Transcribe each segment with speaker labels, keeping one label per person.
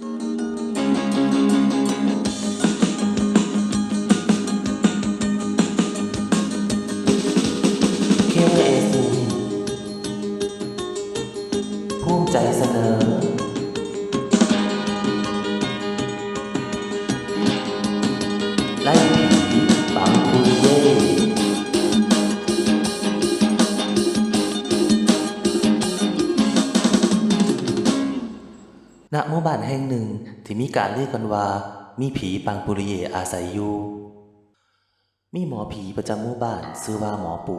Speaker 1: thank you มู่บ้านแห่งหนึ่งที่มีการเรียกกันว่า มีผีปังปุริเยอาศัยอยู่มีหมอผีประจำหมู่บ้านชื่อว่าหมอปู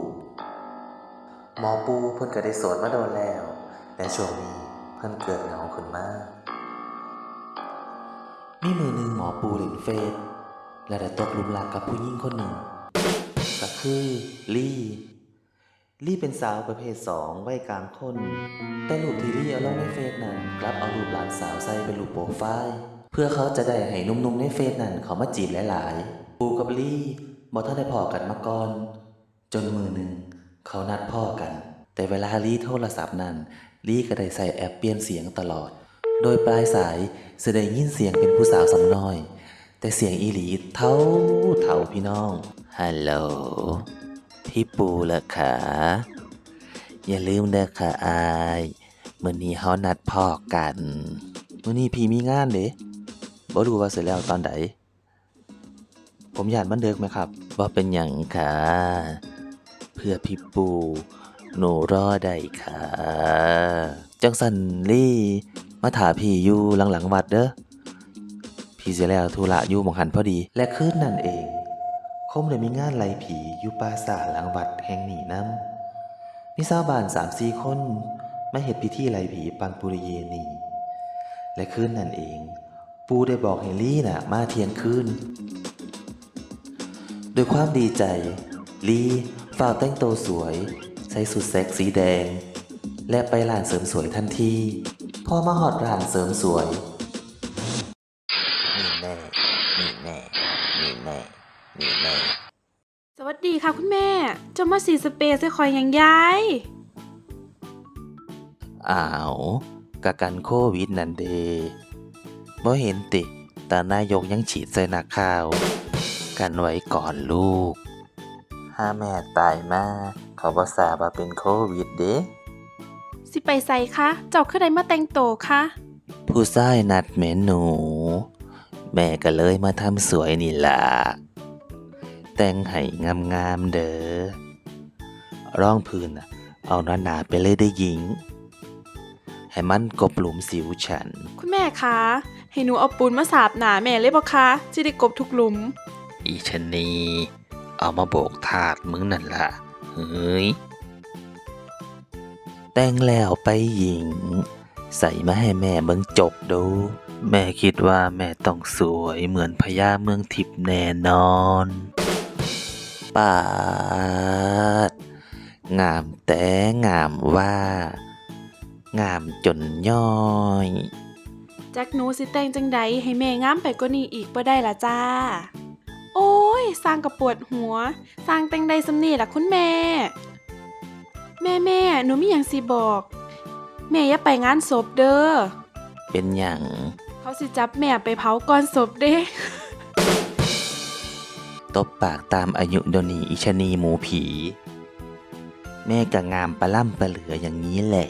Speaker 1: หมอปูเพิ่นก็ได้โสดมาโดนแล้วแต่ช่วงนี้เพิ่นเกิดเหงาขึ้นมามีมือหนึ่งหมอปูเล่นเฟซและได้ตกหลุมรักกับผู้หญิงคนหนึ่งก็คือลี่ ลี่เป็นสาวประเภทสองวัยกลางคน แต่รูปที่ลี่เอาลงในเฟซนั้นกลับเอารูปหลานสาวใส่เป็นรูปโปรไฟล์เพื่อเขาจะได้ให้หนุ่มๆในเฟซนั้นเขามาจีบหลายๆปูกับลี่บ่ทันได้พอกันมาก่อน จนมือหนึ่งเขานัดพ่อกัน แต่เวลาลี่โทรศัพท์นั้นลี่ก็ได้ใส่แอปเปลี่ยนเสียงตลอด โดยปลายสายจะได้ยินเสียงเป็นผู้สาวสำน้อย แต่เสียงอีหลีเท่าเท่าพี่น้องฮัลโหล พี่ปูละค่ะอย่าลืมเด้อค่ะอายเมื่อนี้เฮานัดพ่อกันเมื่อนี้พี่มีงานเด้บ่รู้ว่าเสร็จแล้วตอนใดผมอยากมันเดิกไหมครับว่าเป็นอย่างค่ะ เพื่อพี่ปู หนูรอได้ค่ะ จังสันลี่ มาถาพี่อยู่หลังๆวัดเด้อพี่เสียแล้วธุระอยู่หมองหันพอดี และคืนนั่นเอง คมเลยมีงานไล่ผีอยู่ปราสาทหลังวัดแห่งนี้นํมีชาวบ้านสามสี่คนมาเห็ดพิธีไล่ผีปังปุริเยนีและคืนนั่นเอง ปูได้บอกให้ลี่น่ะมาเที่ยงคืนด้วยความดีใจลีฝ่ากแต่งตัวสวย ใส่สุดแซ็กสีแดง และไปร้านเสริมสวยทันที พอมาหอดร้านเสริมสวย นี่แน่ นี่แน่ นี่แน่ นี่แน่
Speaker 2: สวัสดีค่ะคุณแม่ จะมาสีสเปรย์ใส่คอยหยังยาย
Speaker 1: อ้าวกะกันโควิดนั่นเดบ่เห็นติแต่นายกยังฉีดใส่หนักข่าว กันไว้ก่อนลูกถ้าแม่ตายมาเขาบ่ทราบว่าเป็นโควิดเด้
Speaker 2: สิไปใส่คะ เจ้าคือใดมาแต่งโตวคะ
Speaker 1: ผู้ชายนัดแม่หนู แม่ก็เลยมาทำสวยนี่ล่ะ แต่งให้งามๆเด้อ ร่องพื้นน่ะเอาหนาๆไปเลยได้อหญิง ให้มันกบหลุมสิวฉัน
Speaker 2: คุณแม่คะ ให้หนูเอาปูนมาสาบหนาแม่เลยบ่คะจะได้กบทุกหลุม
Speaker 1: อีชะนีเอามาโบกถาดมึงนั่นล่ะ เฮ้ย แต่งแล้วไปหญิง ใส่มาให้แม่เบิ่งจกดู แม่คิดว่าแม่ต้องสวยเหมือนพญาเมืองทิพย์แน่นอนปาด งามแต่งามว่า งามจนย่อย
Speaker 2: จักหนูสิแต่งจังใดให้แม่งามไปกว่านี้อีกบ่ได้ละจ้า โอ้ย สร้างกระปวดหัว สร้างแต่งใดสำนี่ล่ะคุณแม่ แม่แม่หนูมีหยังสิบอก แม่อย่าไปงานศพเด้อ
Speaker 1: เป็นอย่าง
Speaker 2: เขาสิจับแม่ไปเผาก่อนศพเด้
Speaker 1: ตบปากตามอายุเดยวนีอิชะนีหมูผี แม่ก็งามประล่ำประเหลืออย่างนี้แหละ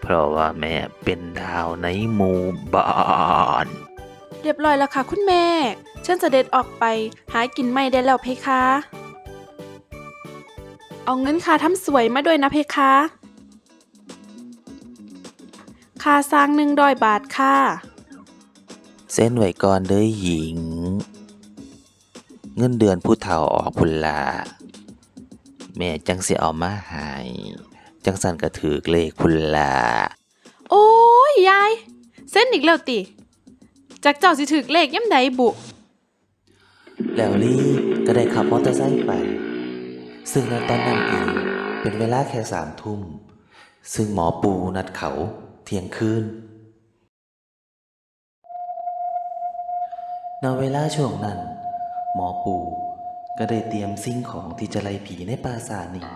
Speaker 1: เพราะว่าแม่เป็นดาวในหมู่บ้าน
Speaker 2: เรียบร้อยแล้วค่ะคุณแม่ ฉันจะเด็ดออกไปหากินไม่ได้แล้วเพคะ เอาเงินค่าทำสวยมาด้วยนะเพคะ ค่าสร้างหนึ่งดอยบาทค่ะ
Speaker 1: เส้นไว้ก่อนเด้อหญิง เงินเดือนผู้เฒ่าออกพุนลา แม่จังสิเอามาใหายจังสันกระถือเลขพุนลา
Speaker 2: โอ้ยยาย เส้นอีกแล้วติจากเจ้าสิถึกเลขย่ำใดบุ
Speaker 1: แล้วลี่ก็ได้ขับมอเตอร์ไซค์ไป ซึ่งในตอนนั้นเองเป็นเวลาแค่สามทุ่ม ซึ่งหมอปูนัดเขาเที่ยงคืนในเวลาช่วงนั้น หมอปู ก็ได้เตรียมสิ่งของที่จะไล่ผีในปราสาทนี้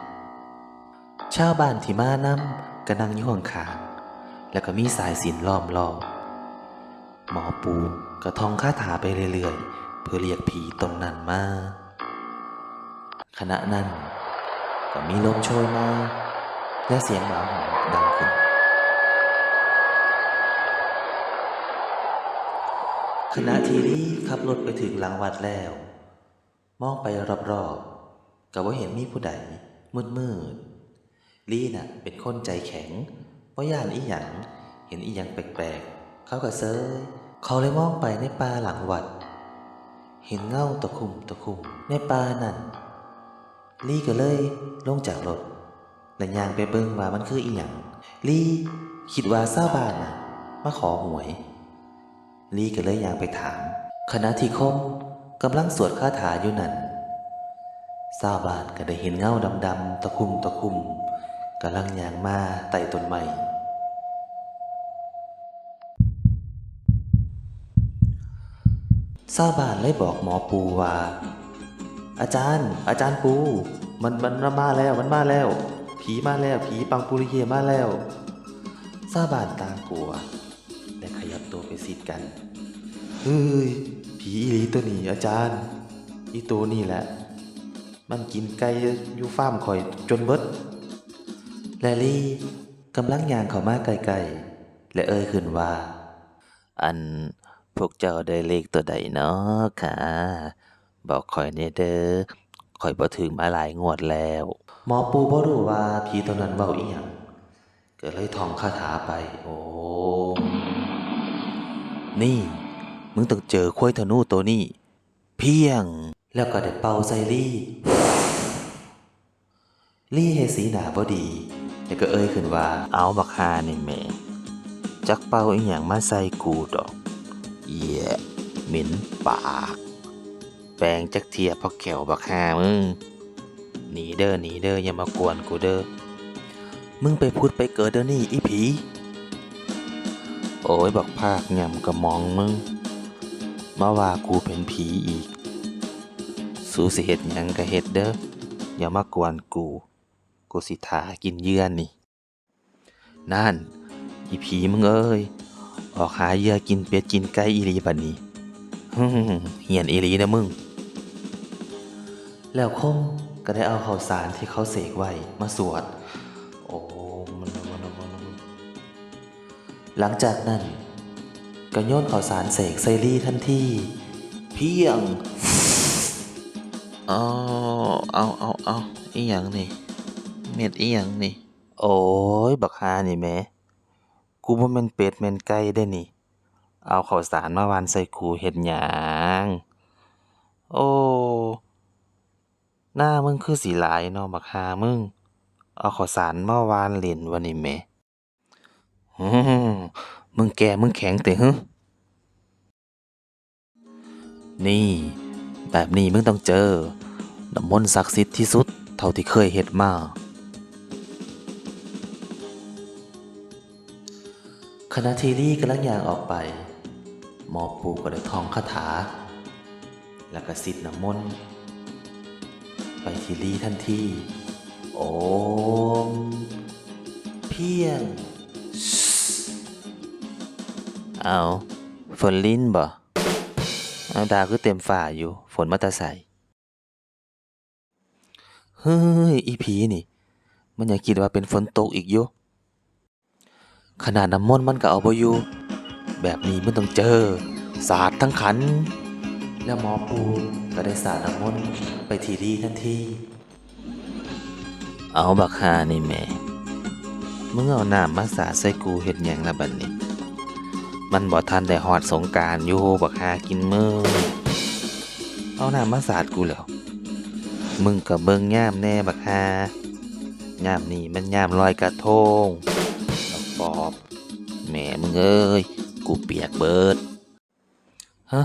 Speaker 1: ชาวบ้านที่มานำก็นั่งอยู่ข้างๆแล้วก็มีสายสินล้อมรอบหมอปูก็ท่องคาถาไปเรื่อยๆ เพื่อเรียกผีตนนั้นมาขณะนั้นก็มีลมโชยมาและเสียงหมาหอนดังขึ้น ขณะที่ลี่ขับรถไปถึงหลังวัดแล้ว มองไปรอบๆก็ว่าเห็นมีผู้ใดมืดมืดๆลี่น่ะ เป็นคนใจแข็งว่าย่านอีหยังเห็นอีหยังแปลกๆ เขาก็เซยเขาเลยมองไปในป่าหลังวัด เห็นเงาตะคุ่มตะคุ่มในป่านั่นลี่ก็เลยลงจากรถและยางไปเบิ่งว่ามันคืออีหยังลี่คิดว่าซาบ้านน่ะมาขอหวย ลี่ก็เลยยางไปถามขณะที่คม กำลังสวดคาถาอยู่นั่นซาบานก็ได้เห็นเงาดำๆตะคุ่มตะคุ่มกำลังย่างมาไต่ต้นไม้ซาบานเลยบอกหมอปูว่า อาจารย์ อาจารย์ปู มันมันมาแล้วมันมาแล้ว ผีมาแล้วผีปังปุริเยมาแล้วซาบานต่างกลัวและขยับตัวไปซิดกัน เฮ้ย ผีอีหลีตัวนี้อาจารย์ อีตัวนี่แหละ มันกินไก่อยู่ฟาร์มข่อยจนเบิดแลลี่กำลังยางเขามาไกลๆและเอ่ยขึ้นว่า อันพวกเจ้าได้เลขตัวใดเนาะค่ะ บอกข่อยเนเด้อข่อยบ่ถึงมาหลายงวดแล้ว หมอปูบ่รู้ว่าผีตัวนั้นเว้าอีหยังก็เลยท่องคาถาไป โอ้ นี่ มึงต้องเจอควายธนูตัวนี้ เพียง แล้วก็ได้เป่าใส่ลี่ ลี่เฮสีหนาบ่ดี แล้วก็เอ่ยขึ้นว่า เอาบักฮานี่แม่จักเป่าอีหยังมาใส่กูดอกเหี้ยเหม็นปาก แปลงจักเทียพอแขวบักฮามึงหนีเด้อหนีเด้ออย่ามากวนกูเด้อมึงไปพุดไปเกิดเด้อนี่อีผี โอ้ยบักภาคยำกระมองมึง มาว่ากูเป็นผีอีก สู้สิเฮ็ดหยังก็เฮ็ดเด้ออย่ามากวนกู กูสิทากินเยื่อนี่ นั่น อีผีมึงเอ้ย ออกหาเหยื่อกินเป็ดกินไก่อีหลีบัดนี้เหียนอีหลีนะมึง แล้วคมก็ได้เอาข้าวสารที่เขาเสกไว้มาสวด โอ้มันมันมันหลังจากนั้น ก็โยนข้าวสารเสกใส่ลี่ทันทีเพียงเอาเอาเอาเอาอีหยังนี่ เม็ดอีหยังนี่ โอ้ย บักฮานี่แหม่กูบ่แม่นเป็ดแม่นไก่ได้นี่ เอาข้าวสารมาวานใส่กูเฮ็ดหยังโอ้หน้ามึงคือสีหลายเนาะบักฮามึง เอาข้าวสารมาวานเล่นวะนี่แหม่ฮึ มึงแก่มึงแข็งแต่ฮึนี่ แบบนี้มึงต้องเจอน้ำมนต์ศักดิ์สิทธิ์ที่สุด เท่าที่เคยเฮ็ดมาคณะทีรี่กำลังย่างออกไป หมอปูก็ได้ท่องคาถา แล้วก็สิทธิ์น้ำมนต์ไปทีรี่ทันทีโอม เพียง เอาฝนลิ้นบ่เอาดาวคือเต็มฝ่าอยู่ ฝนมาตาใสเฮ้ย อีผีนี่ มันยังคิดว่าเป็นฝนตกอีกอยู่ขนาดน้ำมนต์มันก็เอาบ่อยู่แบบนี้มันต้องเจอ สาดทั้งขัน แล้วหมอปูก็ได้สาดน้ำมนต์ไปทีดีทันที เอาบักฮานี่แม่มึงเอาน้ำมาสาใส่กูเฮ็ดยังละบัดนี้ มันบ่ทันได้ฮอดสงการอยู่บักฮากินมือเอาหน้ำมาสาดกูแล้ว มึงกับเบิ่งย่ามแน่บักฮาย่ามนี่มันย่ามลอยกระทงปอบแหม่มึงเอ้ย กูเปียกเบิด ฮะ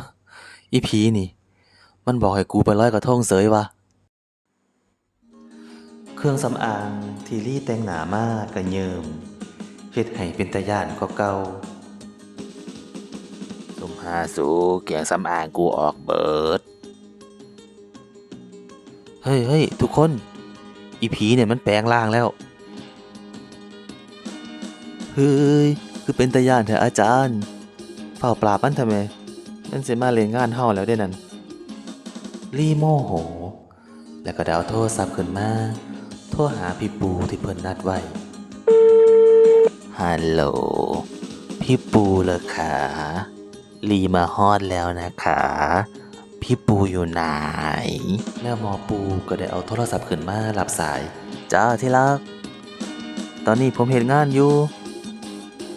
Speaker 1: อีผีนี่ มันบอกให้กูไปลอยกระทงเสยวะ เครื่องสำอางที่รี่แต่งหนามากกระเยิมเฮ็ดให้เป็นตาย่านก็เก่า หาสูเกียงสำอางกูออกเบิด เฮ้ยเฮ้ยทุกคน อีผีเนี่ยมันแปลงร่างแล้ว เฮ้ย คือเป็นตาย่านแท้อาจารย์เฝ้าปราบมันทำไม มันเสิมาเล่นงานเฮาแล้วเด้นั่นลี่โมโห แล้วก็ด้เอาโทรศัพท์ขึ้นมา โทรหาพี่ปูที่เพิ่นนัดไว้ ฮัลโหล พี่ปูเหรอคะ ลีมาฮอดแล้วนะคะ พี่ปูอยู่ไหน แล้วหมอปูก็ได้เอาโทรศัพท์ขึ้นมารับสาย จ้าที่รัก ตอนนี้ผมเห็นงานอยู่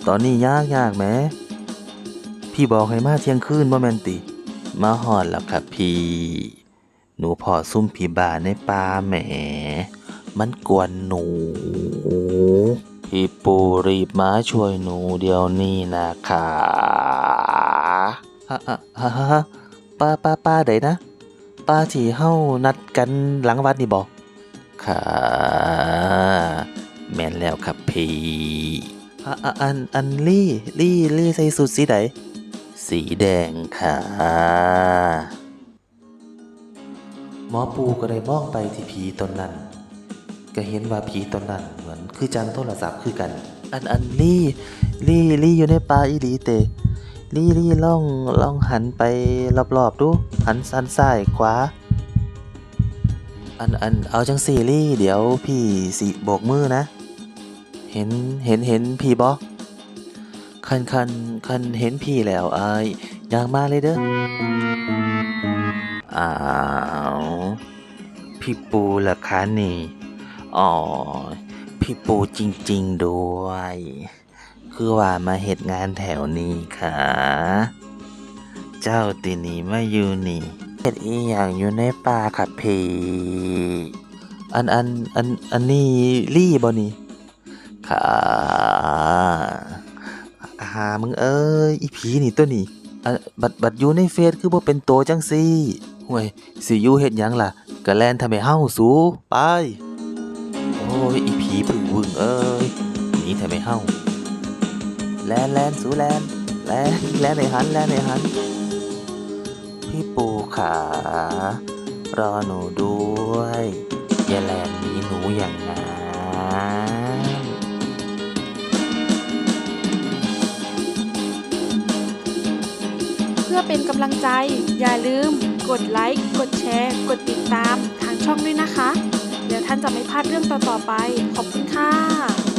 Speaker 1: ตอนนี้ยากยากไหม พี่บอกให้มาเที่ยงคืนบ่แมนติ มาหอดแล้วครับพี่ หนูพอซุ่มผีบาในป่าแหม มันกวนหนู พี่ปูรีบมาช่วยหนูเดี๋ยวนี้นะคะฮะฮะฮะฮะป้าป้าป้าไดนะป้าที่เฮานัดกันหลังวัดนี่บอกค่ะแม่นแล้วครับพี่อะอะอันอันลี่ลี่ลี่ใส่สุดสีไหนสีแดงค่ะหมอปูก็ได้มองไปที่ผีตนนั้น ก็เห็นว่าผีตอนนั้นเหมือนคือจังโทรศัพท์คือกัน อันอันลี่ลี่ลี่อยู่ในป่าอีหลีเตลี่ลี่ล่องล่องหันไปรอบๆดู หันสันซ้ายขวา อันอันเอาจังสี่ลี่เดี๋ยวพี่สิโบกมือนะ เห็นเห็นเห็นพี่บอคันคันคันเห็นพี่แล้วอายอยางมาเลยเด้ออ้าวพี่ปูล่ะคะนี่ อ๋อ พี่ปูจริงๆด้วย คือว่ามาเหตุงานแถวนี้ค่ะ เจ้าตีนี้มาอยู่นี่เฮ็ดอีหยังอยู่ในป่าค่ะพี่อันอันอันอันนี้ลี่บ่นี่ค่ะหามึงเอ้ยอีผีนี่ตัวนี้บัดบัดอยู่ในเฟซคือบ่เป็นโตวจังซี่ห่วยสิอยู่เฮ็ดหยังล่ะก็แลนทำให้เฮาสูไป ยอีผีพึ่งวึงเอ้ยหนีทำให้เฮาแลนแลนสูแลนแลนแลนในหันแลนในหัน พี่ปูขารอหนูด้วย อย่าแลนหนีหนูอย่างนั้น
Speaker 2: เพื่อเป็นกำลังใจ อย่าลืม กดไลค์ กดแชร์ กดติดตามทางช่องด้วยนะคะานจะไม่พลาดเรื่องต่อๆไป ขอบคุณค่ะ